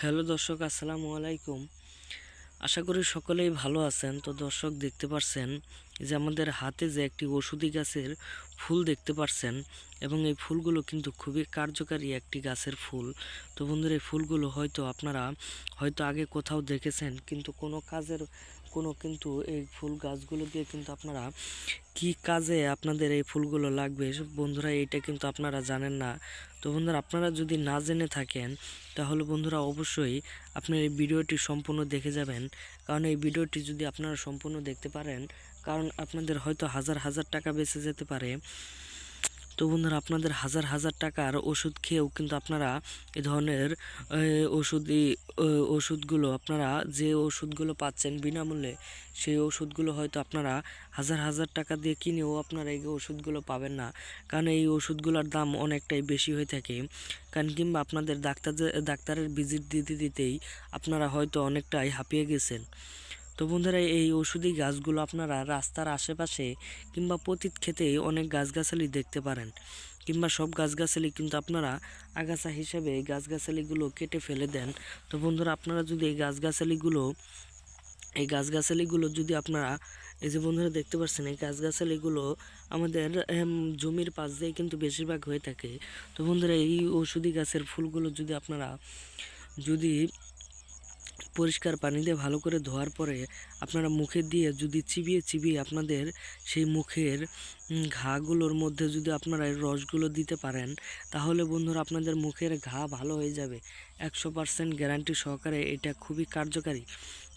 Hello দর্শক আসসালামু আলাইকুম। আশা করি সকলেই ভালো আছেন। তো দর্শক দেখতে পারছেন যে আমাদের হাতে যে একটি ওষুধি গাছের ফুল দেখতে পারছেন এবং এই ফুলগুলো কিন্তু খুবই কার্যকারী একটি গাছের ফুল। তো বন্ধুরা, এই ফুলগুলো হয়তো আপনারা হয়তো আগে কোথাও দেখেছেন, কিন্তু কোনো কাজের, কোনো কিন্তু এই ফুল গাছগুলো দিয়ে কিন্তু আপনারা কি কাজে আপনাদের এই ফুলগুলো লাগবে বন্ধুরা, এইটা কিন্তু আপনারা জানেন না। তো বন্ধুরা, আপনারা যদি না জেনে থাকেন, তাহলে বন্ধুরা অবশ্যই আপনার এই ভিডিওটি সম্পূর্ণ দেখে যাবেন। কারণ এই ভিডিওটি যদি আপনারা সম্পূর্ণ দেখতে পারেন কারণ আপনাদের হয়তো হাজার হাজার টাকা বেঁচে যেতে পারে। তো বন্ধুরা, আপনাদের হাজার হাজার টাকার ওষুধ খেয়েও কিন্তু আপনারা এ ধরনের ওষুধই ওষুধগুলো আপনারা যে ওষুধগুলো পাচ্ছেন বিনামূল্যে, সেই ওষুধগুলো হয়তো আপনারা হাজার হাজার টাকা দিয়ে কিনেও আপনারা এই ওষুধগুলো পাবেন না। কারণ এই ওষুধগুলোর দাম অনেকটাই বেশি হয়ে থাকে। কারণ কিংবা আপনাদের ডাক্তার ডাক্তারের ভিজিট দিতে দিতেই আপনারা হয়তো অনেকটাই হাঁপিয়ে গেছেন। তো বন্ধুরা, এই ওষুধি গাছগুলো আপনারা রাস্তার আশেপাশে কিংবা পতিত খেতে অনেক গাছগাছালি দেখতে পারেন। কিংবা সব গাছগাছালি কিন্তু আপনারা আগাছা হিসেবে এই গাছগাছালিগুলো কেটে ফেলে দেন। তো বন্ধুরা, আপনারা যদি এই গাছগাছালিগুলো এই গাছগাছালিগুলো যদি আপনারা, এই যে বন্ধুরা দেখতে পাচ্ছেন, এই গাছগাছালিগুলো আমাদের জমির পাশ দিয়ে কিন্তু বেশিরভাগ হয়ে থাকে। তো বন্ধুরা, এই ওষুধি গাছের ফুলগুলো যদি আপনারা যদি পরিষ্কার পানি দিয়ে ভালো করে ধোয়ার পরে আপনারা মুখে দিয়ে যদি চিবিয়ে চিবিয়ে আপনাদের সেই মুখের ঘাগুলোর মধ্যে যদি আপনারা রসগুলো দিতে পারেন, তাহলে বন্ধুরা আপনাদের মুখের ঘা ভালো হয়ে যাবে। একশো পার্সেন্ট গ্যারান্টি সহকারে এটা খুবই কার্যকারী।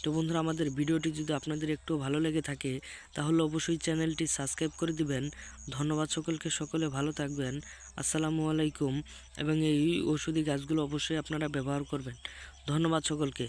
তো বন্ধুরা আমাদের ভিডিওটি যদি আপনাদের একটু ভালো লেগে থাকে, তাহলে অবশ্যই চ্যানেলটি সাবস্ক্রাইব করে দিবেন। ধন্যবাদ সকলকে, সকলে ভালো থাকবেন। আসসালামু আলাইকুম। এবং এই ওষুধি গাছগুলো অবশ্যই আপনারা ব্যবহার করবেন। ধন্যবাদ সকলকে।